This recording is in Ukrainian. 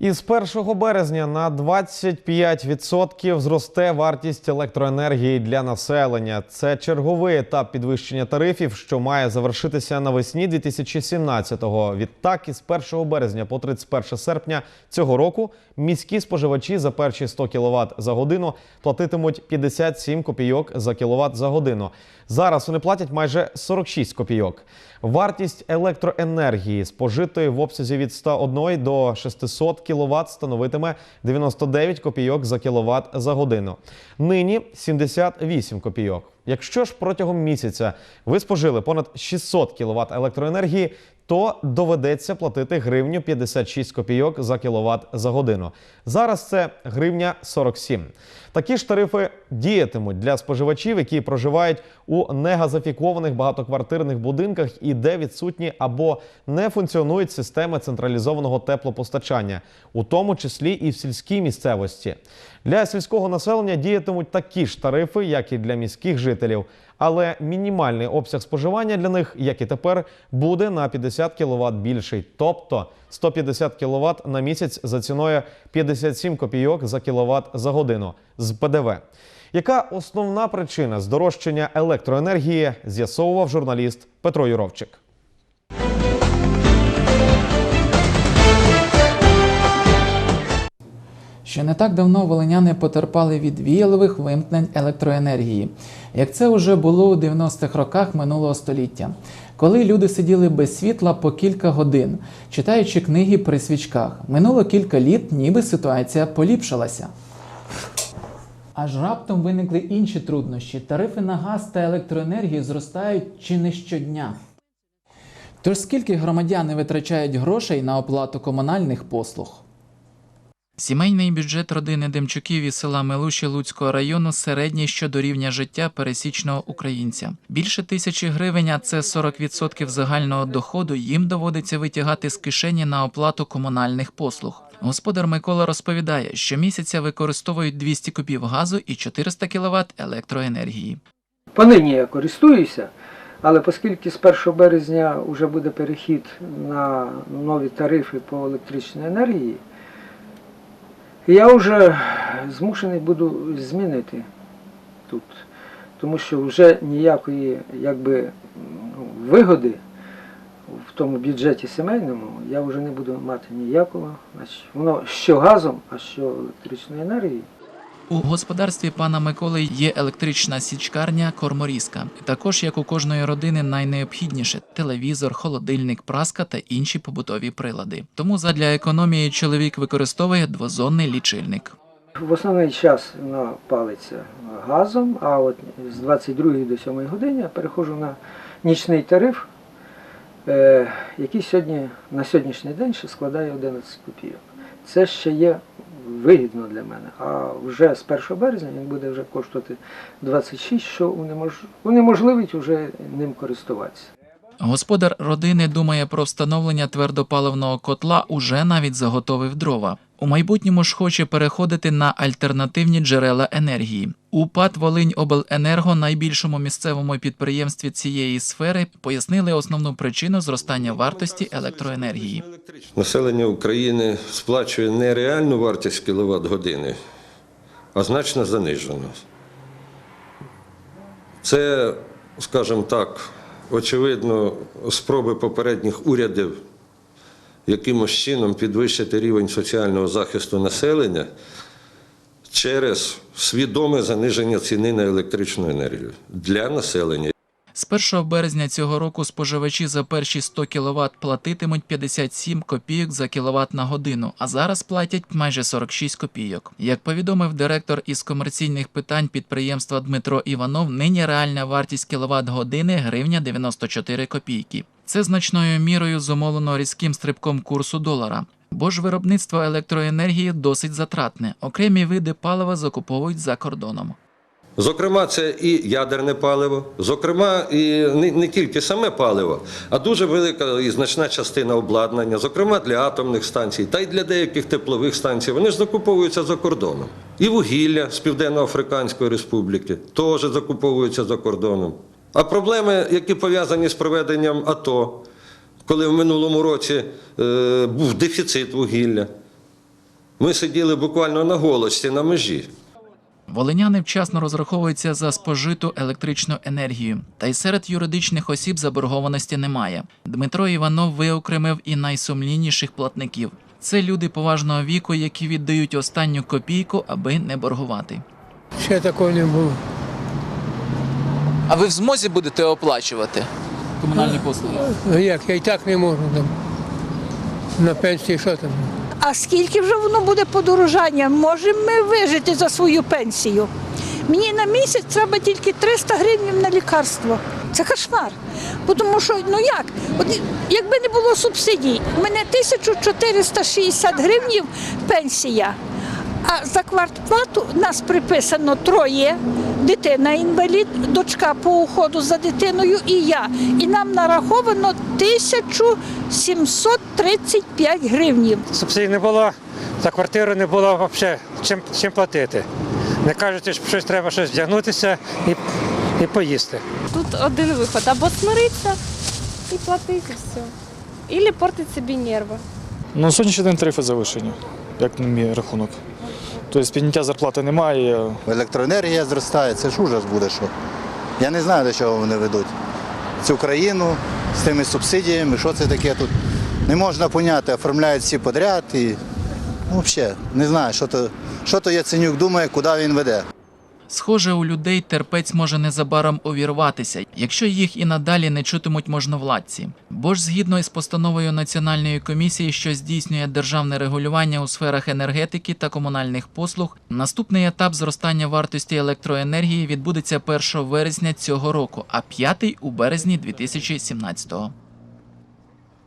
Із 1 березня на 25% зросте вартість електроенергії для населення. Це черговий етап підвищення тарифів, що має завершитися навесні 2017-го. Відтак, із 1 березня по 31 серпня цього року міські споживачі за перші 100 кВт за годину платитимуть 57 копійок за кіловат за годину. Зараз вони платять майже 46 копійок. Вартість електроенергії, спожитої в обсязі від 101 до 600 кВт, становитиме 99 копійок за кіловат за годину. Нині 78 копійок. Якщо ж протягом місяця ви спожили понад 600 кВт електроенергії, то доведеться платити гривню 56 копійок за кіловат за годину. Зараз це гривня 47. Такі ж тарифи діятимуть для споживачів, які проживають у негазифікованих багатоквартирних будинках і де відсутні або не функціонують системи централізованого теплопостачання, у тому числі і в сільській місцевості. Для сільського населення діятимуть такі ж тарифи, як і для міських жителів. Але мінімальний обсяг споживання для них, як і тепер, буде на 50 кВт більший, тобто 150 кВт на місяць за ціною 57 копійок за кіловат за годину з ПДВ. Яка основна причина здорожчання електроенергії, з'ясовував журналіст Петро Юровчик. Ще не так давно волиняни потерпали від віялових вимкнень електроенергії, як це вже було у 90-х роках минулого століття, коли люди сиділи без світла по кілька годин, читаючи книги при свічках. Минуло кілька літ, ніби ситуація поліпшилася. Аж раптом виникли інші труднощі. Тарифи на газ та електроенергію зростають чи не щодня. Тож скільки громадяни витрачають грошей на оплату комунальних послуг? Сімейний бюджет родини Демчуків із села Мелуші Луцького району середній щодо рівня життя пересічного українця. Більше тисячі гривень, а це 40% загального доходу, їм доводиться витягати з кишені на оплату комунальних послуг. Господар Микола розповідає, що місяця використовують 200 кубів газу і 400 кВт електроенергії. Понині я користуюся, але оскільки з 1 березня вже буде перехід на нові тарифи по електричній енергії, я вже змушений буду змінити тут, тому що вже ніякої якби, ну, вигоди в тому бюджеті сімейному я вже не буду мати ніякого. Значить, воно що газом, а що електричною енергією. У господарстві пана Миколи є електрична січкарня Корморізка. Також, як у кожної родини, найнеобхідніше телевізор, холодильник, праска та інші побутові прилади. Тому задля економії чоловік використовує двозонний лічильник. В основний час вона палиться газом, а от з 22 до 7 години я переходжу на нічний тариф, е, який сьогодні, на сьогоднішній день ще складає 11 копійок. Це ще є вигідно для мене. А вже з 1 березня він буде вже коштувати 26, що унемож- унеможливить вже ним користуватися. Господар родини думає про встановлення твердопаливного котла уже навіть заготовив дрова. У майбутньому ж хоче переходити на альтернативні джерела енергії. У ПАТ Волиньобленерго, найбільшому місцевому підприємстві цієї сфери, пояснили основну причину зростання вартості електроенергії. Населення України сплачує не реальну вартість кіловат години, а значно занижену. Це, скажімо так, очевидно, спроби попередніх урядів якимось чином підвищити рівень соціального захисту населення через свідоме заниження ціни на електричну енергію для населення. З 1 березня цього року споживачі за перші 100 кВт платитимуть 57 копійок за кіловат на годину, а зараз платять майже 46 копійок. Як повідомив директор із комерційних питань підприємства Дмитро Іванов, нині реальна вартість кіловат години гривня 94 копійки. Це значною мірою зумовлено різким стрибком курсу долара. Бо ж виробництво електроенергії досить затратне. Окремі види палива закуповують за кордоном. Зокрема, це і ядерне паливо, зокрема, і не, не тільки саме паливо, а дуже велика і значна частина обладнання, зокрема для атомних станцій та й для деяких теплових станцій. Вони ж закуповуються за кордоном. І вугілля з Південно-Африканської Республіки теж закуповуються за кордоном. А проблеми, які пов'язані з проведенням АТО, коли в минулому році е, був дефіцит вугілля. Ми сиділи буквально на голості на межі. Волиняни вчасно розраховуються за спожиту електричну енергію, та й серед юридичних осіб заборгованості немає. Дмитро Іванов виокремив і найсумлінніших платників. Це люди поважного віку, які віддають останню копійку, аби не боргувати. Ще такого не було. А ви в змозі будете оплачувати комунальні послуги? Ну як, я і так не можу там. На пенсії що там? А скільки вже воно буде подорожання? Можемо ми вижити за свою пенсію? Мені на місяць треба тільки 300 гривень на лікарство. Це кошмар. Тому що, ну як? От, якби не було субсидій, у мене 1460 гривень пенсія. А за квартплату нас приписано троє. Дитина інвалід, дочка по уходу за дитиною і я. І нам нараховано 1735 гривнів. Субсидій не було, за квартиру не було взагалі чим, чим платити. Не кажуть, що щось треба щось вдягнутися і, і поїсти. Тут один виход. Або смиритися і платити все. Ілі портить собі нерви. Ну, на сьогоднішній день тарифи завишені, як на мій рахунок. Тобто підняття зарплати немає. Електроенергія зростає, це ж ужас буде що. Я не знаю, до чого вони ведуть. Цю країну з тими субсидіями, що це таке тут. Не можна поняти, оформляють всі подряд і ну, взагалі не знаю, що то, що то Яценюк думає, куди він веде. Схоже, у людей терпець може незабаром увірватися, якщо їх і надалі не чутимуть можновладці. Бо ж згідно із постановою Національної комісії, що здійснює державне регулювання у сферах енергетики та комунальних послуг, наступний етап зростання вартості електроенергії відбудеться 1 вересня цього року, а п'ятий у березні 2017-го.